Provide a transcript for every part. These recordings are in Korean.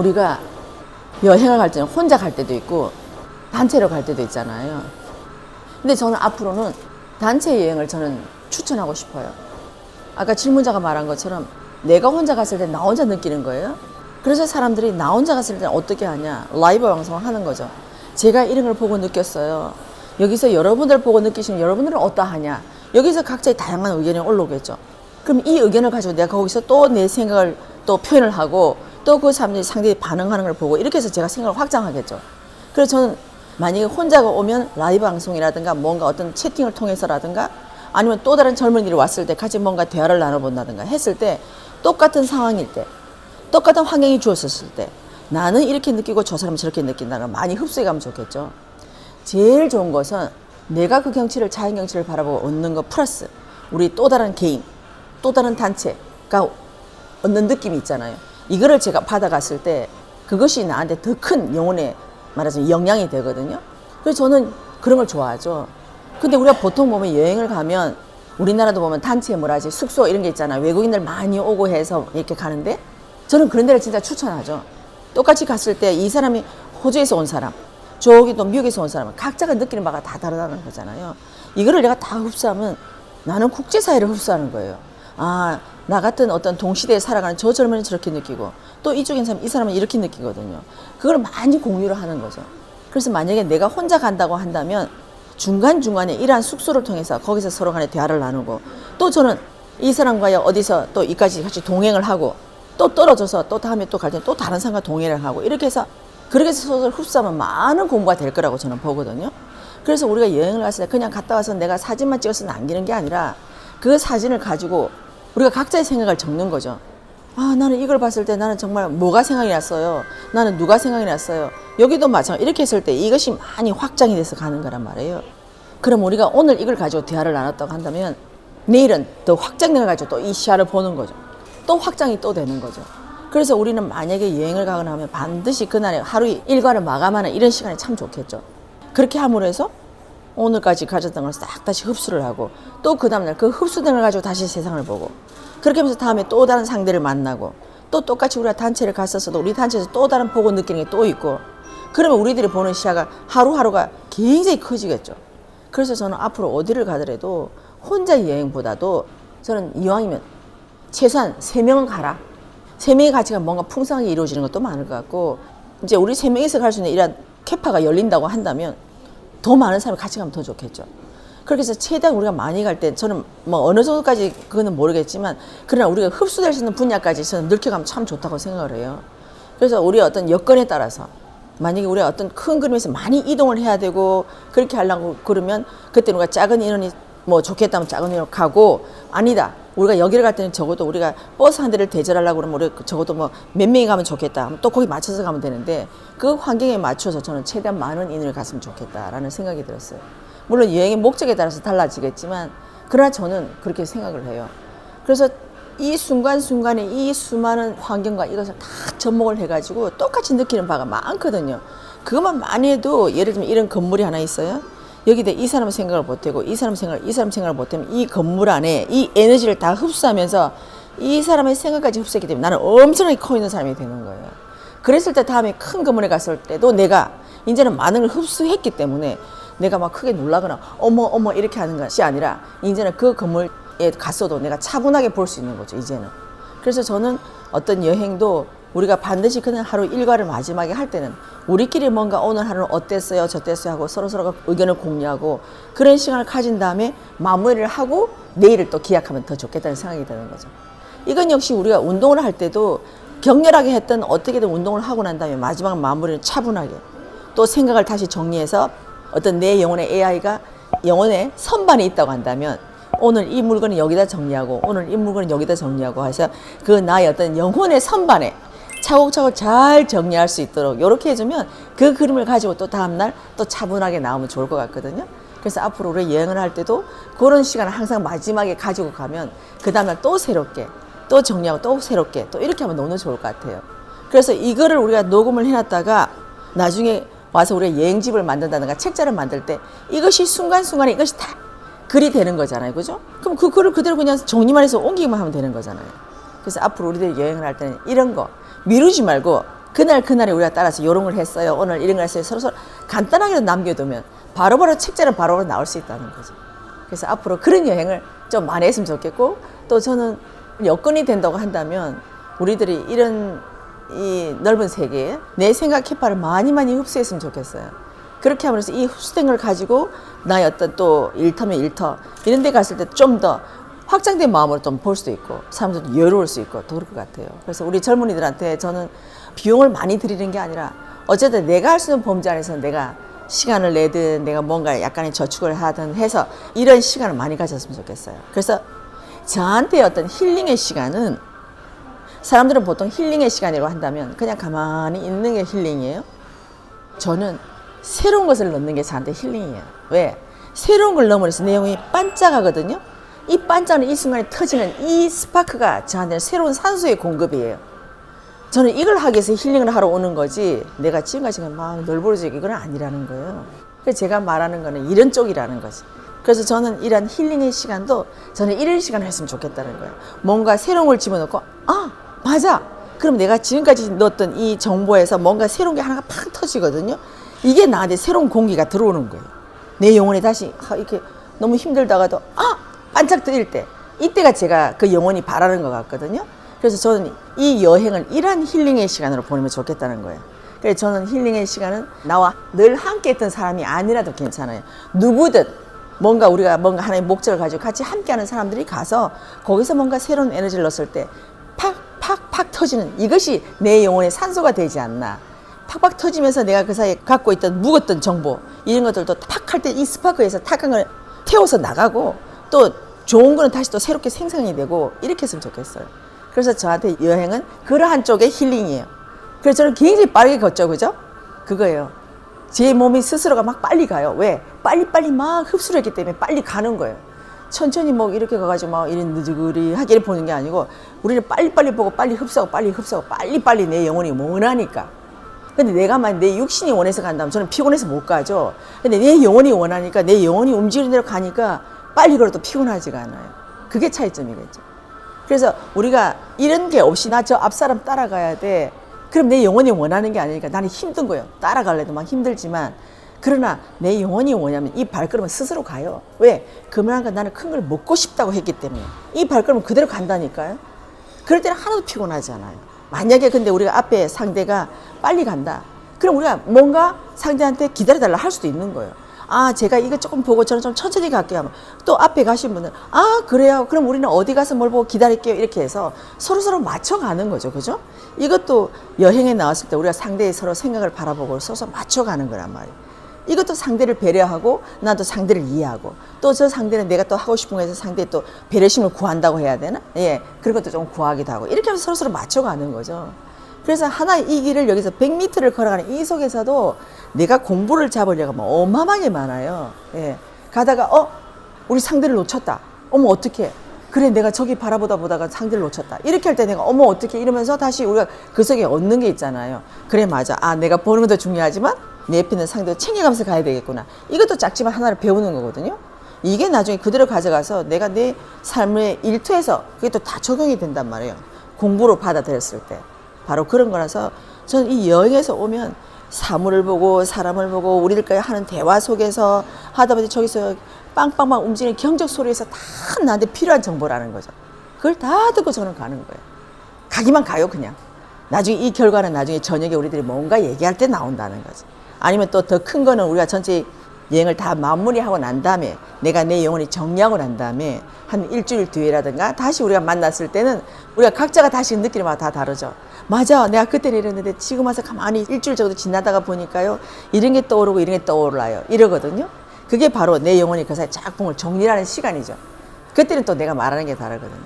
우리가 여행을 갈 때는 혼자 갈 때도 있고 단체로 갈 때도 있잖아요. 근데 저는 앞으로는 단체 여행을 저는 추천하고 싶어요. 아까 질문자가 말한 것처럼 내가 혼자 갔을 때 나 혼자 느끼는 거예요. 그래서 사람들이 나 혼자 갔을 때 어떻게 하냐 라이브 방송을 하는 거죠. 제가 이런 걸 보고 느꼈어요. 여기서 여러분들 보고 느끼시면 여러분들은 어떠하냐. 여기서 각자의 다양한 의견이 올라오겠죠. 그럼 이 의견을 가지고 내가 거기서 또 내 생각을 또 표현을 하고 또 그 사람들이 상대히 반응하는 걸 보고 이렇게 해서 제가 생각을 확장하겠죠. 그래서 저는 만약에 혼자가 오면 라이브 방송이라든가 뭔가 어떤 채팅을 통해서라든가 아니면 또 다른 젊은이들이 왔을 때 같이 뭔가 대화를 나눠본다든가 했을 때 똑같은 상황일 때 똑같은 환경이 주어졌을 때 나는 이렇게 느끼고 저 사람은 저렇게 느낀다는 걸 많이 흡수해 가면 좋겠죠. 제일 좋은 것은 내가 그 경치를 자연 경치를 바라보고 얻는 것 플러스 우리 또 다른 개인 또 다른 단체가 얻는 느낌이 있잖아요. 이거를 제가 받아갔을 때 그것이 나한테 더 큰 영혼의 말하자면 영향이 되거든요. 그래서 저는 그런 걸 좋아하죠. 근데 우리가 보통 보면 여행을 가면 우리나라도 보면 단체 뭐라지 숙소 이런 게 있잖아요. 외국인들 많이 오고 해서 이렇게 가는데 저는 그런 데를 진짜 추천하죠. 똑같이 갔을 때 이 사람이 호주에서 온 사람, 저기 또 미국에서 온 사람은 각자가 느끼는 바가 다 다르다는 거잖아요. 이거를 내가 다 흡수하면 나는 국제사회를 흡수하는 거예요. 아, 나 같은 어떤 동시대에 살아가는 저 젊은이 저렇게 느끼고 또 이쪽인 사람, 이 사람은 이렇게 느끼거든요. 그걸 많이 공유를 하는 거죠. 그래서 만약에 내가 혼자 간다고 한다면 중간중간에 이러한 숙소를 통해서 거기서 서로 간에 대화를 나누고 또 저는 이 사람과의 어디서 또 이까지 같이 동행을 하고 또 떨어져서 또 다음에 또 갈 때 또 다른 사람과 동행을 하고 이렇게 해서 그렇게 해서 서로 흡수하면 많은 공부가 될 거라고 저는 보거든요. 그래서 우리가 여행을 갔을 때 그냥 갔다 와서 내가 사진만 찍어서 남기는 게 아니라 그 사진을 가지고 우리가 각자의 생각을 적는 거죠. 아, 나는 이걸 봤을 때 나는 정말 뭐가 생각이 났어요. 나는 누가 생각이 났어요. 여기도 마찬가지. 이렇게 했을 때 이것이 많이 확장이 돼서 가는 거란 말이에요. 그럼 우리가 오늘 이걸 가지고 대화를 나눴다고 한다면 내일은 더 확장된 걸 가지고 또 이 시야를 보는 거죠. 또 확장이 또 되는 거죠. 그래서 우리는 만약에 여행을 가거나 하면 반드시 그날에 하루 일과를 마감하는 이런 시간이 참 좋겠죠. 그렇게 함으로 해서 오늘까지 가졌던 걸 싹 다시 흡수를 하고 또 그 다음날 그 흡수된 걸 가지고 다시 세상을 보고 그렇게 하면서 다음에 또 다른 상대를 만나고 또 똑같이 우리가 단체를 갔었어도 우리 단체에서 또 다른 보고 느끼는 게 또 있고 그러면 우리들이 보는 시야가 하루하루가 굉장히 커지겠죠. 그래서 저는 앞으로 어디를 가더라도 혼자 여행보다도 저는 이왕이면 최소한 세 명은 가라. 세 명이 같이 가면 뭔가 풍성하게 이루어지는 것도 많을 것 같고 이제 우리 세 명이서 갈 수 있는 이런 캐파가 열린다고 한다면 더 많은 사람이 같이 가면 더 좋겠죠. 그렇게 해서 최대한 우리가 많이 갈 때 저는 뭐 어느 정도까지 그거는 모르겠지만 그러나 우리가 흡수될 수 있는 분야까지 저는 넓혀가면 참 좋다고 생각을 해요. 그래서 우리 어떤 여건에 따라서 만약에 우리가 어떤 큰 그림에서 많이 이동을 해야 되고 그렇게 하려고 그러면 그때 우리가 작은 인원이 뭐 좋겠다면 작은 인원 가고 아니다. 우리가 여기를 갈 때는 적어도 우리가 버스 한 대를 대절하려고 그러면 우리 적어도 뭐 몇 명이 가면 좋겠다. 또 거기 맞춰서 가면 되는데 그 환경에 맞춰서 저는 최대한 많은 인원을 갔으면 좋겠다라는 생각이 들었어요. 물론 여행의 목적에 따라서 달라지겠지만 그러나 저는 그렇게 생각을 해요. 그래서 이 순간순간에 이 수많은 환경과 이것을 다 접목을 해가지고 똑같이 느끼는 바가 많거든요. 그것만 많이 해도 예를 들면 이런 건물이 하나 있어요. 여기다 이 사람 생각을 못하고 이 사람 생각을 이 사람 생각을 못하면 이 건물 안에 이 에너지를 다 흡수하면서 이 사람의 생각까지 흡수했기 때문에 나는 엄청나게 커 있는 사람이 되는 거예요. 그랬을 때 다음에 큰 건물에 갔을 때도 내가 이제는 많은 걸 흡수했기 때문에 내가 막 크게 놀라거나 어머 어머 이렇게 하는 것이 아니라 이제는 그 건물에 갔어도 내가 차분하게 볼 수 있는 거죠 이제는 그래서 저는 어떤 여행도 우리가 반드시 그냥 하루 일과를 마지막에 할 때는 우리끼리 뭔가 오늘 하루는 어땠어요 저땠어요 하고 서로서로 의견을 공유하고 그런 시간을 가진 다음에 마무리를 하고 내일을 또 기약하면 더 좋겠다는 생각이 드는 거죠. 이건 역시 우리가 운동을 할 때도 격렬하게 했던 어떻게든 운동을 하고 난 다음에 마지막 마무리는 차분하게 또 생각을 다시 정리해서 어떤 내 영혼의 AI가 영혼의 선반에 있다고 한다면 오늘 이 물건은 여기다 정리하고 오늘 이 물건은 여기다 정리하고 해서 그 나의 어떤 영혼의 선반에 차곡차곡 잘 정리할 수 있도록 이렇게 해주면 그 그림을 가지고 또 다음날 또 차분하게 나오면 좋을 것 같거든요. 그래서 앞으로 우리 여행을 할 때도 그런 시간을 항상 마지막에 가지고 가면 그 다음날 또 새롭게 또 정리하고 또 새롭게 또 이렇게 하면 너무 좋을 것 같아요. 그래서 이거를 우리가 녹음을 해놨다가 나중에 와서 우리가 여행집을 만든다든가 책자를 만들 때 이것이 순간순간에 이것이 다 글이 되는 거잖아요. 그죠? 그럼 그 글을 그대로 그냥 정리만 해서 옮기기만 하면 되는 거잖아요. 그래서 앞으로 우리들이 여행을 할 때는 이런 거 미루지 말고 그날 그날에 우리가 따라서 이런 걸 했어요. 오늘 이런 걸 했어요. 서로 서로 간단하게 남겨두면 바로바로 책자는 바로바로 나올 수 있다는 거죠. 그래서 앞으로 그런 여행을 좀 많이 했으면 좋겠고 또 저는 여건이 된다고 한다면 우리들이 이런 이 넓은 세계에 내 생각 캐파를 많이 많이 흡수했으면 좋겠어요. 그렇게 하면서 이 흡수된 걸 가지고 나의 어떤 또 일터면 일터 이런 데 갔을 때 좀 더 확장된 마음으로 좀 볼 수도 있고 사람들도 여유로울 수 있고 더 그럴 것 같아요. 그래서 우리 젊은이들한테 저는 비용을 많이 들이는 게 아니라 어쨌든 내가 할 수 있는 범죄 안에서 내가 시간을 내든 내가 뭔가 약간의 저축을 하든 해서 이런 시간을 많이 가졌으면 좋겠어요. 그래서 저한테 어떤 힐링의 시간은 사람들은 보통 힐링의 시간이라고 한다면 그냥 가만히 있는 게 힐링이에요. 저는 새로운 것을 넣는 게 저한테 힐링이에요. 왜? 새로운 걸 넣으면서 내용이 반짝하거든요. 이 반짝는 이 순간에 터지는 이 스파크가 저한테는 새로운 산소의 공급이에요. 저는 이걸 하기 위해서 힐링을 하러 오는 거지 내가 지금까지 막 널브러지고 이건 아니라는 거예요. 그래서 제가 말하는 거는 이런 쪽이라는 거지. 그래서 저는 이런 힐링의 시간도 저는 이런 시간을 했으면 좋겠다는 거예요. 뭔가 새로운 걸 집어넣고 아 맞아. 그럼 내가 지금까지 넣었던 이 정보에서 뭔가 새로운 게 하나가 팍 터지거든요. 이게 나한테 새로운 공기가 들어오는 거예요. 내 영혼이 다시 아, 이렇게 너무 힘들다가도 아 반짝 뜨일 때 이때가 제가 그 영혼이 바라는 것 같거든요. 그래서 저는 이 여행을 이러한 힐링의 시간으로 보내면 좋겠다는 거예요. 그래서 저는 힐링의 시간은 나와 늘 함께 했던 사람이 아니라도 괜찮아요. 누구든 뭔가 우리가 뭔가 하나의 목적을 가지고 같이 함께하는 사람들이 가서 거기서 뭔가 새로운 에너지를 넣었을 때 팍, 팍, 팍 터지는 이것이 내 영혼의 산소가 되지 않나. 팍팍 터지면서 내가 그 사이에 갖고 있던 묵었던 정보 이런 것들도 팍 할 때 이 스파크에서 탁한 걸 태워서 나가고 또 좋은 거는 다시 또 새롭게 생성이 되고 이렇게 했으면 좋겠어요. 그래서 저한테 여행은 그러한 쪽의 힐링이에요. 그래서 저는 굉장히 빠르게 걷죠, 그죠? 그거예요. 제 몸이 스스로가 막 빨리 가요. 왜? 빨리빨리 막 흡수를 했기 때문에 빨리 가는 거예요. 천천히 뭐 이렇게 가가지고 막 이런 느그리하게 보는 게 아니고 우리를 빨리빨리 보고 빨리 흡수하고 빨리 흡수하고 빨리빨리 내 영혼이 원하니까. 근데 내가 만내 육신이 원해서 간다면 저는 피곤해서 못 가죠. 근데 내 영혼이 원하니까 내 영혼이 움직이는 대로 가니까 빨리 걸어도 피곤하지가 않아요. 그게 차이점이겠죠. 그래서 우리가 이런 게 없이 나 저 앞사람 따라가야 돼. 그럼 내 영혼이 원하는 게 아니니까 나는 힘든 거예요. 따라갈래도 막 힘들지만 그러나 내 영혼이 뭐냐면 이 발걸음은 스스로 가요. 왜? 그만한 나는 큰 걸 먹고 싶다고 했기 때문에 이 발걸음은 그대로 간다니까요. 그럴 때는 하나도 피곤하지 않아요. 만약에 근데 우리가 앞에 상대가 빨리 간다. 그럼 우리가 뭔가 상대한테 기다려달라 할 수도 있는 거예요. 아, 제가 이거 조금 보고 저는 좀 천천히 갈게요. 또 앞에 가신 분은 아, 그래요. 그럼 우리는 어디 가서 뭘 보고 기다릴게요. 이렇게 해서 서로 서로 맞춰가는 거죠. 그죠? 이것도 여행에 나왔을 때 우리가 상대의 서로 생각을 바라보고 서로 맞춰가는 거란 말이에요. 이것도 상대를 배려하고 나도 상대를 이해하고 또 저 상대는 내가 또 하고 싶은 거에서 상대 또 배려심을 구한다고 해야 되나? 예. 그런 것도 좀 구하기도 하고 이렇게 하면서 서로 서로 맞춰가는 거죠. 그래서 하나 이 길을 여기서 100m를 걸어가는 이 속에서도 내가 공부를 잡으려고 하면 어마어마하게 많아요. 예. 가다가 어 우리 상대를 놓쳤다. 어머 어떻게? 그래 내가 저기 바라보다 보다가 상대를 놓쳤다. 이렇게 할 때 내가 어머 어떻게 이러면서 다시 우리가 그 속에 얻는 게 있잖아요. 그래 맞아. 아 내가 보는 것도 중요하지만 내 옆에 있는 상대를 챙겨가면서 가야 되겠구나. 이것도 작지만 하나를 배우는 거거든요. 이게 나중에 그대로 가져가서 내가 내 삶의 일터에서 그게 또 다 적용이 된단 말이에요. 공부로 받아들였을 때. 바로 그런 거라서 저는 이 여행에서 오면 사물을 보고 사람을 보고 우리들까지 하는 대화 속에서 하다 보니 저기서 빵빵빵 움직이는 경적 소리에서 다 나한테 필요한 정보라는 거죠. 그걸 다 듣고 저는 가는 거예요. 가기만 가요, 그냥. 나중에 이 결과는 나중에 저녁에 우리들이 뭔가 얘기할 때 나온다는 거죠. 아니면 또 더 큰 거는 우리가 전체 여행을 다 마무리하고 난 다음에 내가 내 영혼이 정리하고 난 다음에 한 일주일 뒤에라든가 다시 우리가 만났을 때는 우리가 각자가 다시 느끼는 바가 다 다르죠. 맞아. 내가 그때는 이랬는데 지금 와서 가만히 일주일 정도 지나다가 보니까요. 이런 게 떠오르고 이런 게 떠올라요. 이러거든요. 그게 바로 내 영혼이 그 사이 짝꿍을 정리하는 시간이죠. 그때는 또 내가 말하는 게 다르거든요.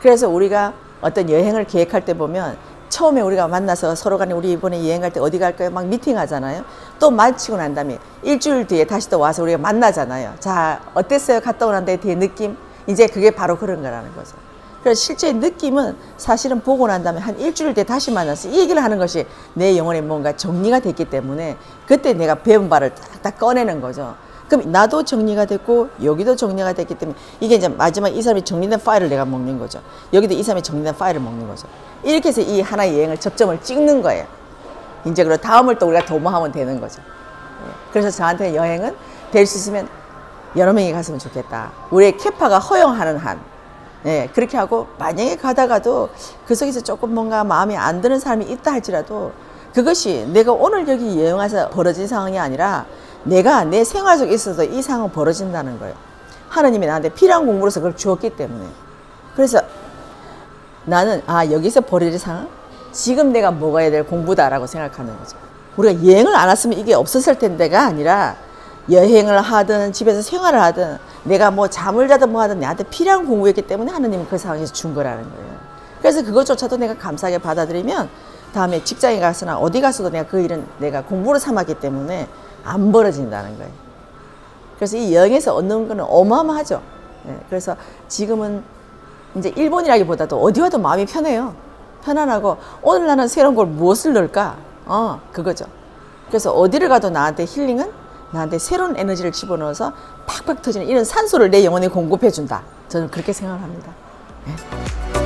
그래서 우리가 어떤 여행을 계획할 때 보면 처음에 우리가 만나서 서로 간에 우리 이번에 여행 갈 때 어디 갈까요? 막 미팅 하잖아요. 또 마치고 난 다음에 일주일 뒤에 다시 또 와서 우리가 만나잖아요. 자, 어땠어요? 갔다 오는 데 뒤에 느낌? 이제 그게 바로 그런 거라는 거죠. 그래서 실제 느낌은 사실은 보고 난 다음에 한 일주일 뒤에 다시 만나서 이 얘기를 하는 것이 내 영혼에 뭔가 정리가 됐기 때문에 그때 내가 배운 바를 딱딱 꺼내는 거죠. 그럼 나도 정리가 됐고 여기도 정리가 됐기 때문에 이게 이제 마지막 이 사람이 정리된 파일을 내가 먹는 거죠. 여기도 이 사람이 정리된 파일을 먹는 거죠. 이렇게 해서 이 하나의 여행을 접점을 찍는 거예요. 이제 그리고 다음을 또 우리가 도모하면 되는 거죠. 예. 그래서 저한테 여행은 될 수 있으면 여러 명이 갔으면 좋겠다. 우리의 캐파가 허용하는 한. 예, 그렇게 하고 만약에 가다가도 그 속에서 조금 뭔가 마음에 안 드는 사람이 있다 할지라도 그것이 내가 오늘 여기 여행 와서 벌어진 상황이 아니라 내가 내 생활 속에 있어도 이 상황은 벌어진다는 거예요. 하나님이 나한테 필요한 공부로서 그걸 주었기 때문에. 그래서 나는 아 여기서 벌어질 상황 지금 내가 먹어야 될 공부다라고 생각하는 거죠. 우리가 여행을 안 왔으면 이게 없었을 텐데가 아니라 여행을 하든 집에서 생활을 하든 내가 뭐 잠을 자든 뭐 하든 내한테 필요한 공부였기 때문에 하나님은 그 상황에서 준 거라는 거예요. 그래서 그것조차도 내가 감사하게 받아들이면 다음에 직장에 가서나 어디 가서도 내가 그 일은 내가 공부로 삼았기 때문에 안 벌어진다는 거예요. 그래서 이 여행에서 얻는 거는 어마어마하죠. 예, 그래서 지금은 이제 일본이라기보다도 어디 와도 마음이 편해요. 편안하고 오늘 나는 새로운 걸 무엇을 넣을까? 어, 그거죠. 그래서 어디를 가도 나한테 힐링은 나한테 새로운 에너지를 집어넣어서 팍팍 터지는 이런 산소를 내 영혼에 공급해 준다. 저는 그렇게 생각을 합니다. 예.